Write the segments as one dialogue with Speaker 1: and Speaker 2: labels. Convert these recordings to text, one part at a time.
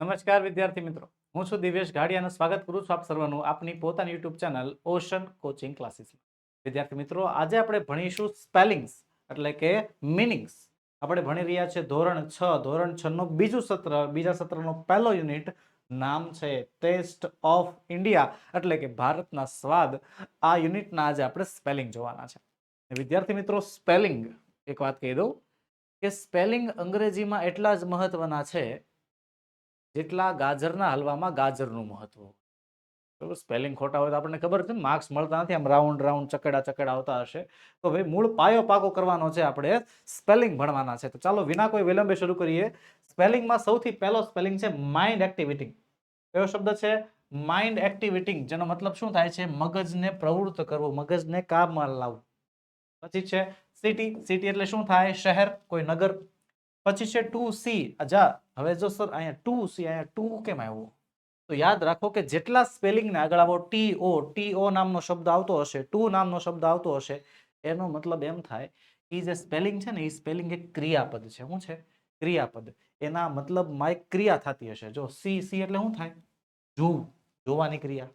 Speaker 1: નમસ્કાર વિદ્યાર્થી મિત્રો. હું છું દિવેશ ઘાડિયાનું સ્વાગત કરું છું આપ સર્વનું આપની પોતાની YouTube channel Ocean Coaching Classes વિદ્યાર્થી મિત્રો, આજે આપણે ભણીશું સ્પેલિંગ્સ, એટલે કે મિનિંગ્સ. આપણે ભણી રહ્યા છે ધોરણ છ ધોરણ છ નું બીજું સત્ર, બીજા સત્રનો પહેલો યુનિટ નામ છે ટેસ્ટ ઓફ ઇન્ડિયા, એટલે કે ભારતના સ્વાદ. આ યુનિટના આજે આપણે સ્પેલિંગ જોવાના છે. વિદ્યાર્થી મિત્રો, સ્પેલિંગ, એક વાત કહી દઉં કે સ્પેલિંગ અંગ્રેજીમાં એટલા જ મહત્વના છે જેટલા ગાજરના હલવામાં ગાજરનું મહત્વ બરાબર? સ્પેલિંગ ખોટા હોય તો આપણને ખબર છે માર્ક્સ મળતા નથી, આમ રાઉન્ડ રાઉન્ડ ચકેડા ચકડા આવતા હશે. તો ભાઈ, મૂળ પાયો પાકો કરવાનો છે આપણે સ્પેલિંગ ભણવાના છે. તો ચાલો, વિના કોઈ વિલંબે શરૂ કરીએ. સ્પેલિંગમાં સૌથી પહેલો સ્પેલિંગ છે માઇન્ડ એક્ટિવિટી કયો શબ્દ છે? માઇન્ડ એક્ટિવિટી જેનો મતલબ શું થાય છે? મગજને પ્રવૃત્ત કરવું, મગજને કામમાં લાવવું. પછી છે સિટી સિટી એટલે શું થાય? શહેર, કોઈ નગર. પછી છે ટુ સી જા હવે જો સર, અહીંયા ટુ સી અહીંયા ટુ કેમ આવ્યું? તો યાદ રાખો કે જેટલા સ્પેલિંગને આગળ આવો ટી ઓ ટી ઓ નામનો શબ્દ આવતો હશે ટુ નામનો શબ્દ આવતો હશે, એનો મતલબ એમ થાય કે જે સ્પેલિંગ છે ને એ સ્પેલિંગ એક ક્રિયાપદ છે. શું છે? ક્રિયાપદ. એના મતલબમાં એક ક્રિયા થતી હશે. જો સી સી એટલે શું થાય? જોવું, જોવાની ક્રિયા.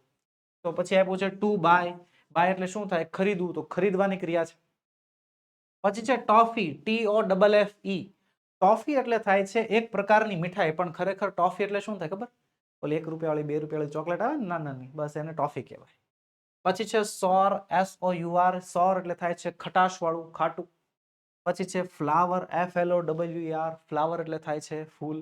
Speaker 1: તો પછી આપ્યું છે ટુ બાય બાય એટલે શું થાય? ખરીદવું. તો ખરીદવાની ક્રિયા છે. પછી છે toffee. T O double F E toffee એટલે થાય છે એક પ્રકારની મીઠાઈ, પણ ખરેખર ટોફી એટલે શું થાય ખબર? ઓલી એક રૂપિયાવાળી, બે રૂપિયાવાળી ચોકલેટ આવે ને નાની બસ એને ટોફી કહેવાય. પછી છે સોર, એસ ઓ યુ આર, સોર એટલે થાય છે ખટાશ વાળું ખાટું. પછી છે flower, F L O W R, flower એટલે થાય છે ફૂલ.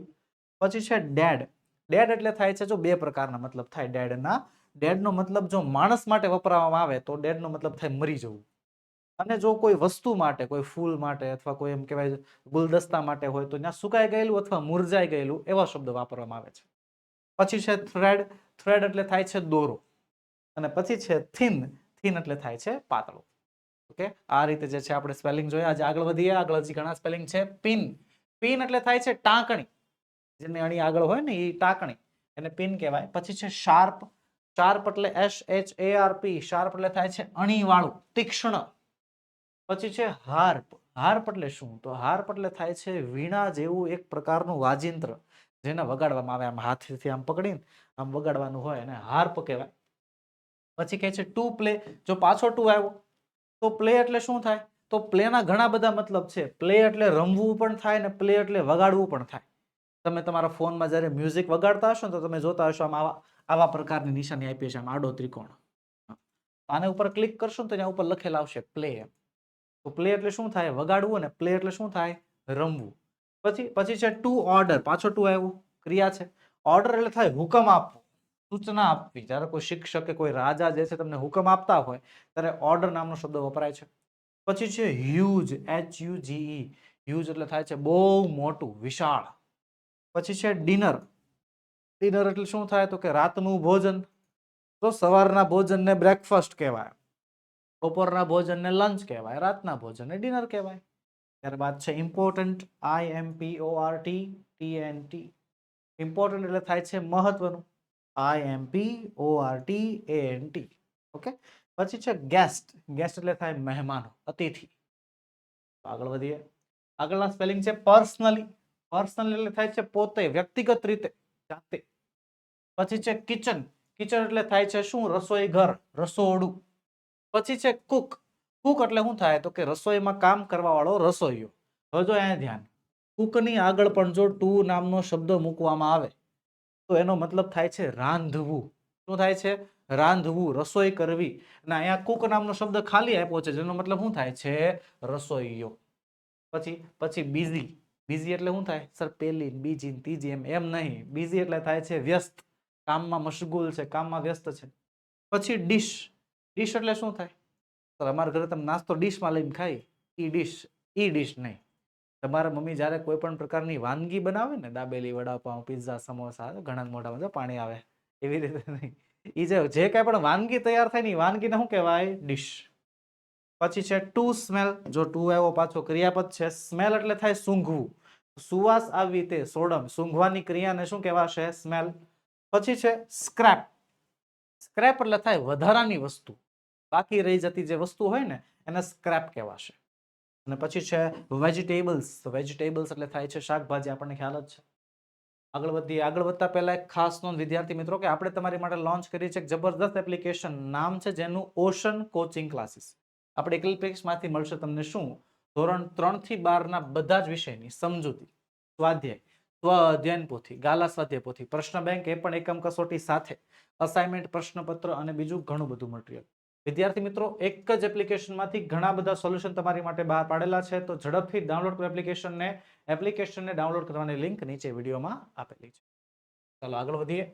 Speaker 1: પછી છે ડેડ. ડેડ એટલે થાય છે જો બે પ્રકારના મતલબ થાય. ડેડના, ડેડનો મતલબ જો માણસ માટે વપરાવામાં આવે તો ડેડનો મતલબ થાય મરી જવું. અને જો કોઈ વસ્તુ માટે, કોઈ ફૂલ માટે અથવા કોઈ એમ કહેવાય ગુલદસ્તા માટે હોય તો ત્યાં સુકાઈ ગયેલું અથવા મુરઝાઈ ગયેલું એવા શબ્દ વાપરવામાં આવે છે. પછી છે થ્રેડ થ્રેડ એટલે થાય છે દોરો. અને પછી છે થિન થિન એટલે થાય છે પાતળો. ઓકે? આ રીતે જે છે આપણે સ્પેલિંગ જોઈએ આજે આગળ વધીએ. આગળ હજી ઘણા સ્પેલિંગ છે. પિન પિન એટલે થાય છે ટાંકણી. જેને અણી આગળ હોય ને એ ટાંકણી. એને પિન કહેવાય. પછી છે શાર્પ શાર્પ એટલે S H A R P sharp એટલે થાય છે અણી વાળું તીક્ષ્ણ. પછી છે હાર્પ. હાર્પ એટલે શું? તો હાર્પ એટલે થાય છે વીણા જેવું એક પ્રકારનું વાજિંત્ર, જેને વગાડવામાં આવે. આમ હાથથી આમ પકડીને આમ વગાડવાનું હોય એને હાર્પ કહેવાય. પછી કહે છે ટુ પ્લે. જો પાછો ટુ આવ્યો, તો પ્લે એટલે શું થાય? તો પ્લેના ઘણા બધા મતલબ છે. પ્લે એટલે રમવું પણ થાય ને પ્લે એટલે વગાડવું પણ થાય. તમે તમારા ફોનમાં જ્યારે મ્યુઝિક વગાડતા હશો ને, તો તમે જોતા હશો આમ આવા આવા પ્રકારની નિશાની આપીએ છીએ, આમ આડો ત્રિકોણ. આને ઉપર ક્લિક કરશો ને, તો એના ઉપર લખેલા આવશે પ્લે. એમ તો પ્લે એટલે શું થાય? વગાડવું અને પ્લે એટલે શું થાય? રમવું. પછી પછી છે ટુ ઓર્ડર પાછો ટુ આવ્યું. ક્રિયા છે. ઓર્ડર એટલે થાય હુકમ આપવો. સૂચના આપવી. જ્યારે કોઈ શિક્ષક કે કોઈ રાજા જે છે તમને હુકમ આપતા હોય, ત્યારે ઓર્ડર નામનો શબ્દ વપરાય છે. પછી છે huge H U G huge એટલે થાય છે બહુ મોટું, વિશાળ. પછી છે ડિનર ડિનર એટલે શું થાય? તો કે રાતનું ભોજન. તો સવારના ભોજનને બ્રેકફાસ્ટ કહેવાય. બપોરના ભોજનને લંચ કહેવાય, રાતના ભોજનને ડિનર કહેવાય. ત્યારબાદ છે important I M P O R T T N T important એટલે થાય છે મહત્વનું. I M P O R T A N T okay પછી છે ગેસ્ટ ગેસ્ટ એટલે થાય મહેમાનો, અતિથિ. આગળ વધીએ. આગળના સ્પેલિંગ છે પર્સનલી પર્સનલ એટલે થાય છે પોતે, વ્યક્તિગત રીતે, જાતે. પછી છે કિચન કિચન એટલે થાય છે શું? રસોઈ ઘર રસોડું. પછી છે કુક કુક એટલે શું થાય? તો કે રસોઈમાં કામ કરવા વાળો રસોઈયો. હવે જો અહીંયા ધ્યાન. કુકની આગળ પણ જો ટુ નામનો શબ્દ મૂકવામાં આવે, તો એનો મતલબ થાય છે રાંધવું. શું થાય છે? રાંધવું, રસોઈ કરવી. અને અહીંયા કુક નામનો શબ્દ ખાલી આપ્યો છે, જેનો મતલબ શું થાય છે? રસોઈયો. પછી પછી બીઝી બીઝી એટલે શું થાય? સર, પેલી બીજી ત્રીજી એમ એમ નહીં. બીઝી એટલે થાય છે વ્યસ્ત. કામમાં મશગુલ છે, કામમાં વ્યસ્ત છે. પછી ડીશ ડીશ એટલે શું થાય? સર, અમારા ઘરે તમે નાસ્તો ડીશમાં લઈને ખાય એ ડીશ, ઈ ડીશ નહીં. તમારા મમ્મી જ્યારે કોઈ પણ પ્રકારની વાનગી બનાવે ને, દાબેલી, વડાપાઉં, પિઝા, સમોસા ઘણા મોઢામાં જો પાણી આવે. એવી રીતે નહીં. એ જે જે કાંઈ પણ વાનગી તૈયાર થાય ને એ વાનગીને શું કહેવાય? ડીશ. પછી છે ટુ સ્મેલ. જો ટુ એવો પાછો ક્રિયાપદ છે, સ્મેલ એટલે થાય સૂંઘવું. સુવાસ આવી તે સોડમ, સૂંઘવાની ક્રિયાને શું કહેવાશે? સ્મેલ. પછી છે સ્ક્રેપ. સ્ક્રેપ એટલે થાય વધારાની વસ્તુ. બાકી રહી જતી જે વસ્તુ હોય ને, એને સ્ક્રેપ કહેવાશે. અને પછી છે વેજીટેબલ્સ વેજીટેબલ્સ એટલે થાય છે શાકભાજી, આપણને ખ્યાલ જ છે. આગળ વધીએ આગળ વધતા પહેલા એક ખાસ નોંધ વિદ્યાર્થી મિત્રો કે આપણે તમારી માટે લોન્ચ કરી છે એક જબરદસ્ત એપ્લિકેશન નામ છે જેનું ઓશન કોચિંગ ક્લાસીસ આપણે એપ્લિકેશનમાંથી મળશે તમને શું? ધોરણ ત્રણથી બારના બધા જ વિષયની સમજૂતી, સ્વાધ્યાય સ્વ અધ્યયન પોથી ગાલા સ્વાધ્યાય પોથી પ્રશ્ન બેંક એ પણ એકમ કસોટી સાથે અસાઇનમેન્ટ પ્રશ્નપત્ર અને બીજું ઘણું બધું મટીરિયલ વિદ્યાર્થી મિત્રો, એક જ એપ્લિકેશનમાંથી ઘણા બધા સોલ્યુશન તમારી માટે બહાર પાડેલા છે. તો ઝડપથી ડાઉનલોડ કરો એપ્લિકેશનને એપ્લિકેશનને ડાઉનલોડ કરવાની લિંક નીચે વિડીયોમાં આપેલી છે. ચાલો આગળ વધીએ.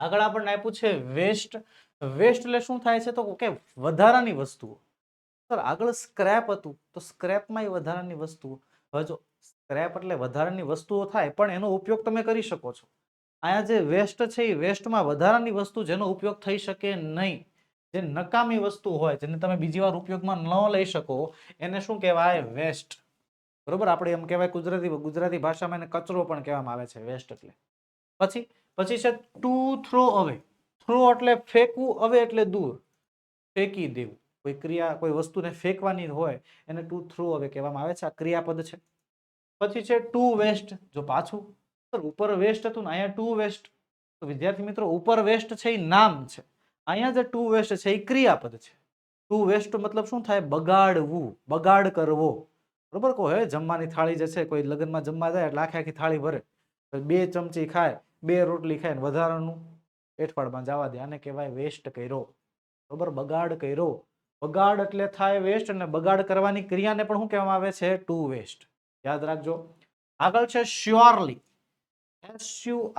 Speaker 1: આગળ આપણને આપ્યું છે વેસ્ટ વેસ્ટ એટલે શું થાય છે? તો કે વધારાની વસ્તુઓ. સર, આગળ સ્ક્રેપ હતું. તો સ્ક્રેપમાં એ વધારાની વસ્તુઓ. હવે જો સ્ક્રેપ એટલે વધારાની વસ્તુઓ થાય, પણ એનો ઉપયોગ તમે કરી શકો છો. અહીંયા જે વેસ્ટ છે, એ વેસ્ટમાં વધારાની વસ્તુ જેનો ઉપયોગ થઈ શકે નહીં. જે નકામી વસ્તુ હોય, જેને તમે બીજી વાર ઉપયોગમાં ન લઈ શકો, એને શું કહેવાય? વેસ્ટ. બરોબર? આપણે એમ કહેવાય ગુજરાતી ગુજરાતી ભાષામાં એને કચરો પણ કહેવામાં આવે છે, વેસ્ટ એટલે. પછી પછી છે ટુ થ્રો અવે થ્રો એટલે ફેંકવું અવે એટલે દૂર. ફેંકી દેવું. કોઈ ક્રિયા, કોઈ વસ્તુને ફેંકવાની હોય, એને ટુ થ્રો અવે કહેવામાં આવે છે. આ ક્રિયાપદ છે. પછી છે ટુ વેસ્ટ જો પાછું, ઉપર વેસ્ટ હતું ને, અહીંયા ટુ વેસ્ટ તો વિદ્યાર્થી મિત્રો, ઉપર વેસ્ટ છે એ નામ છે. અહીંયા જે ટુ વેસ્ટ છે, એ ક્રિયાપદ છે. ટુ વેસ્ટ મતલબ શું થાય? બગાડવું, બગાડ કરવો. બરોબર? કહો, હે, જમવાની થાળી જે છે, કોઈ લગ્નમાં જમવા જાય એટલે આખી આખી થાળી ભરે. બે ચમચી ખાય, બે રોટલી ખાય ને વધારાનું એઠવાડમાં જવા દે. આને કહેવાય વેસ્ટ કર્યો. બરોબર? બગાડ કર્યો. બગાડ એટલે થાય વેસ્ટ અને બગાડ કરવાની ક્રિયાને પણ શું કહેવામાં આવે છે? ટુ વેસ્ટ યાદ રાખજો. આગળ છે શ્યોરલી એસ યુ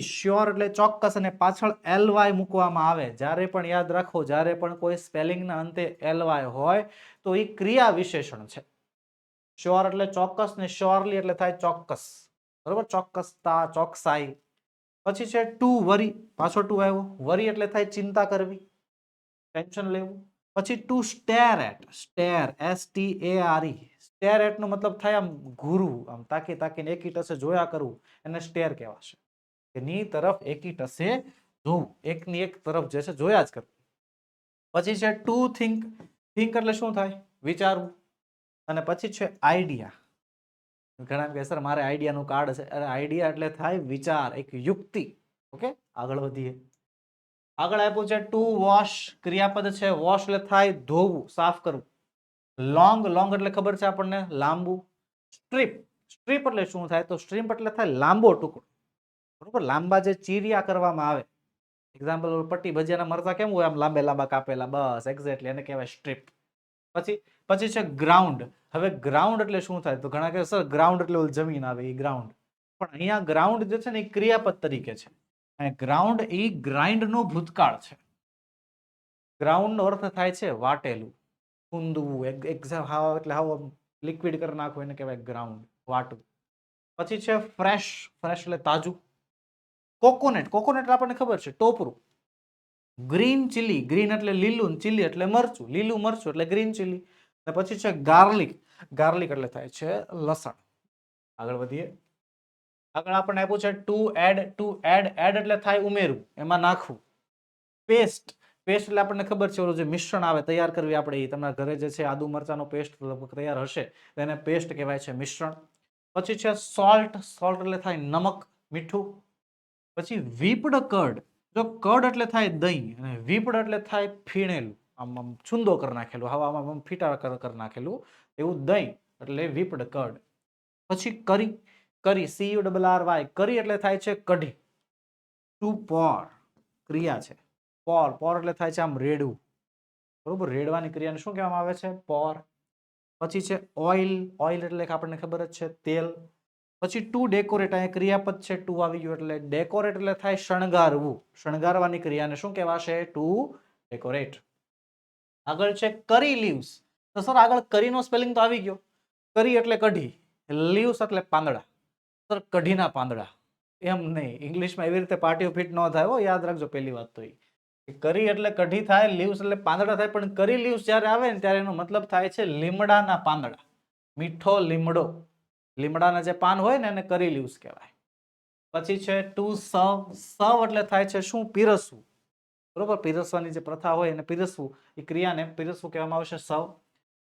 Speaker 1: શ્યોર એટલે ચોક્કસ અને પાછળ એલ વાય મૂકવામાં આવે. જ્યારે પણ યાદ રાખો, જ્યારે પણ કોઈ સ્પેલિંગના અંતે એલ વાય હોય, તો એ ક્રિયા વિશેષણ છે. શ્યોર એટલે ચોક્કસ ને શ્યોરલી એટલે થાય ચોક્કસ. બરોબર? ચોક્કસતા, ચોકસાઈ. પછી છે ટુ વરી પાછો ટુ આવ્યો. વરી એટલે થાય ચિંતા કરવી. ટેન્શન લેવું. પછી to stare at stare S T A R E stare એટનો મતલબ થાય આમ ગુરુ આમ તાકી તાકીને એકી ટસે જોયા કરવું, એને સ્ટેર કહેવાશે. એની તરફ એકી ટસે જોવું, એકની એક તરફ જે છે જોયા જ કરવું. પછી છે ટુ થિંક થિંક એટલે શું થાય? વિચારવું. અને પછી છે આઈડિયા ઘણા કે સર મારે આઈડિયાનું કાર્ડ છે અરે આઈડિયા એટલે થાય વિચાર, એક યુક્તિ. ઓકે? આગળ વધીએ. આગળ આપ્યું છે ટુ વોશ ક્રિયાપદ છે વોશ એટલે થાય ધોવું, સાફ કરવું. લોંગ લોંગ એટલે ખબર છે આપણને? લાંબુ. સ્ટ્રીપ સ્ટ્રીપ એટલે શું થાય? તો સ્ટ્રીપ એટલે થાય લાંબો ટુકડો. બરોબર? લાંબા જે ચીરિયા કરવામાં આવે. એક્ઝામ્પલ પટ્ટી ભજીયાના મરચા કેમ હોય આમ લાંબે લાંબા કાપેલા? બસ એક્ઝેક્ટલી એને કહેવાય સ્ટ્રીપ પછી પછી છે ગ્રાઉન્ડ હવે ગ્રાઉન્ડ એટલે શું થાય? તો ઘણા કહે, સર ગ્રાઉન્ડ એટલે જમીન આવે એ ગ્રાઉન્ડ પણ અહીંયા ગ્રાઉન્ડ જે છે ને એ ક્રિયાપદ તરીકે છે. ગ્રાઉન્ડ એ ગ્રાઇન્ડ નો ભૂતકાળ છે. ગ્રાઉન્ડ નો અર્થ થાય છે વાટેલું. કૂંદવું એક્ઝામ હાવ, એટલે હાવ લિક્વિડ કરી નાખવું એને કહેવાય ગ્રાઉન્ડ વાટવું પછી છે ફ્રેશ ફ્રેશ એટલે તાજું. કોકોનટ કોકોનટ આપણને ખબર છે, ટોપરું. ગ્રીન ચીલી ગ્રીન એટલે લીલું ચીલી એટલે મરચું, લીલું મરચું એટલે ગ્રીન ચીલી અને પછી છે ગાર્લિક ગાર્લિક એટલે થાય છે લસણ. આગળ વધીએ. આગળ આપણને આપ્યું છે to add to add add એટલે થાય ઉમેરવું એમાં નાખવું. પેસ્ટ પેસ્ટ એટલે આપણને ખબર છે, ઓલું જે મિશ્રણ આવે, તૈયાર કરવી આપણે એ તમારા ઘરે જે છે, આદુ મરચાનો પેસ્ટ તૈયાર હશે એને પેસ્ટ કહેવાય છે મિશ્રણ. પછી છે સોલ્ટ સોલ્ટ એટલે થાય નમક, મીઠું. પછી વીપડ કડ જો કડ એટલે થાય દહીં, અને વીપડ એટલે થાય ફીણેલું. આમ આમ છુંદો કરી નાખેલું હવા આમ ફીટા કર, કરી નાખેલું, એવું દહીં એટલે વીપડ કડ પછી curry curry C U double R Y curry એટલે થાય છે કઢી. ટુ પોર ક્રિયા છે. પોર પોર એટલે થાય છે આમ રેડવું. બરોબર? રેડવાની ક્રિયાને શું કહેવામાં આવે છે? પોર પછી છે ઓઇલ ઓઇલ એટલે આપણને ખબર જ છે તેલ. પછી ટુ ડેકોરેટ અહીંયા ક્રિયાપદ છે ટુ આવી ગયું એટલે ડેકોરેટ એટલે થાય શણગારવું. શણગારવાની ક્રિયાને શું કહેવાશે? ટુ ડેકોરેટ આગળ છે કરી લીવ્સ તો સર આગળ કરીનો સ્પેલિંગ તો આવી ગયો. કરી એટલે કઢી. લીવ્સ એટલે પાંદડા. સર, કઢીના પાંદડા. એમ નહીં. ઇંગ્લિશમાં એવી રીતે પાર્ટીઓ ફિટ ન થાય યાદ રાખજો, પહેલી વાત તો એ. કરી એટલે કઢી થાય, લીવ્સ એટલે પાંદડા થાય, પણ કરી લીવ્સ જ્યારે આવે ને ત્યારે એનો મતલબ થાય છે લીમડાના પાંદડા. મીઠો લીમડો. લીમડાના જે પાન હોય ને એને કરી લીવ્સ કહેવાય. પછી છે ટુ સવ સવ એટલે થાય છે શું? પીરસવું. બરોબર? પીરસવાની જે પ્રથા હોય એને પીરસવું. એ ક્રિયાને પીરસવું કહેવામાં આવશે સવ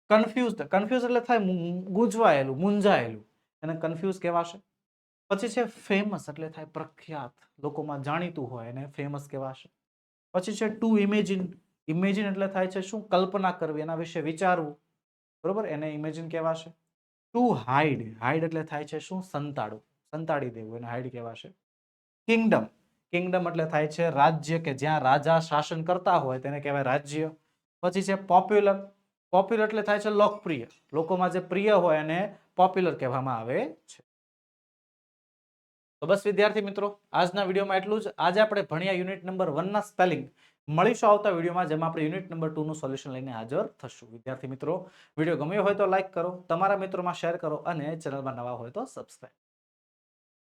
Speaker 1: કન્ફ્યુઝ કન્ફ્યુઝ એટલે થાય ગુંજવાયેલું મુંજાયેલું એને કન્ફ્યુઝ કહેવાશે. પછી છે ફેમસ એટલે થાય પ્રખ્યાત. લોકોમાં જાણીતું હોય એને ફેમસ કહેવાશે. પછી છે ટુ ઇમેજિન ઇમેજિન એટલે થાય છે શું? કલ્પના કરવી, એના વિશે વિચારવું. બરોબર? એને ઇમેજિન કહેવાશે. ટુ હાઈડ હાઈડ એટલે થાય છે શું? સંતાડવું. સંતાડી દેવું, એને હાઈડ કહેવાશે. કિંગડમ કિંગડમ એટલે થાય છે રાજ્ય કે જ્યાં રાજા શાસન કરતા હોય, તેને કહેવાય રાજ્ય. પછી છે પોપ્યુલર પોપ્યુલર એટલે થાય છે લોકપ્રિય. લોકોમાં જે પ્રિય હોય એને પોપ્યુલર કહેવામાં આવે છે. તો બસ વિદ્યાર્થી મિત્રો, આજના વિડીયોમાં એટલું જ. આજે આપણે ભણ્યા યુનિટ નંબર વનના સ્પેલિંગ મળીશું આવતા વિડીયોમાં, જેમાં આપણે યુનિટ નંબર ટુનું સોલ્યુશન લઈને હાજર થશું. વિદ્યાર્થી મિત્રો, વીડિયો ગમ્યો હોય તો લાઇક કરો, તમારા મિત્રોમાં શેર કરો અને ચેનલમાં નવા હોય તો સબસ્ક્રાઈબ